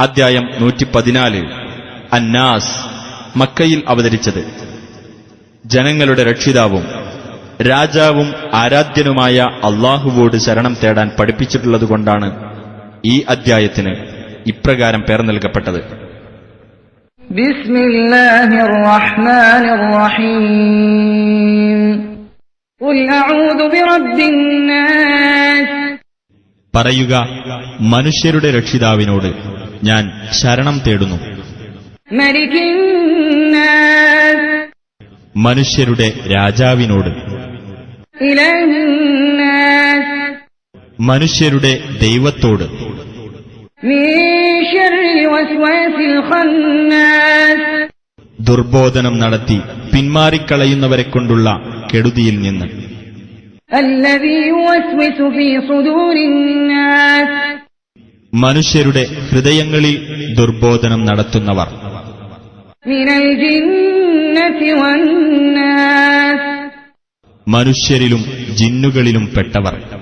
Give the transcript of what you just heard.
അധ്യായം നൂറ്റി പതിനാല് അന്നാസ് മക്കയിൽ അവതരിച്ചത്. ജനങ്ങളുടെ രക്ഷിതാവും രാജാവും ആരാധ്യനുമായ അള്ളാഹുവോട് ശരണം തേടാൻ പഠിപ്പിച്ചിട്ടുള്ളതുകൊണ്ടാണ് ഈ അദ്ധ്യായത്തിന് ഇപ്രകാരം പേർ നൽകപ്പെട്ടത്. പറയുക മനുഷ്യരുടെ രക്ഷിതാവിനോട് ഞാൻ ശരണം തേടുന്നു. മനുഷ്യരുടെ രാജാവിനോട്. മനുഷ്യരുടെ ദൈവത്തോട്. ദുർബോധനം നടത്തി പിന്മാറിക്കളയുന്നവരെ കൊണ്ടുള്ള കെടുതിയിൽ നിന്ന്. മനുഷ്യരുടെ ഹൃദയങ്ങളിൽ ദുർബോധനം നടത്തുന്നവർ. മനുഷ്യരിലും ജിന്നുകളിലും പെട്ടവർ.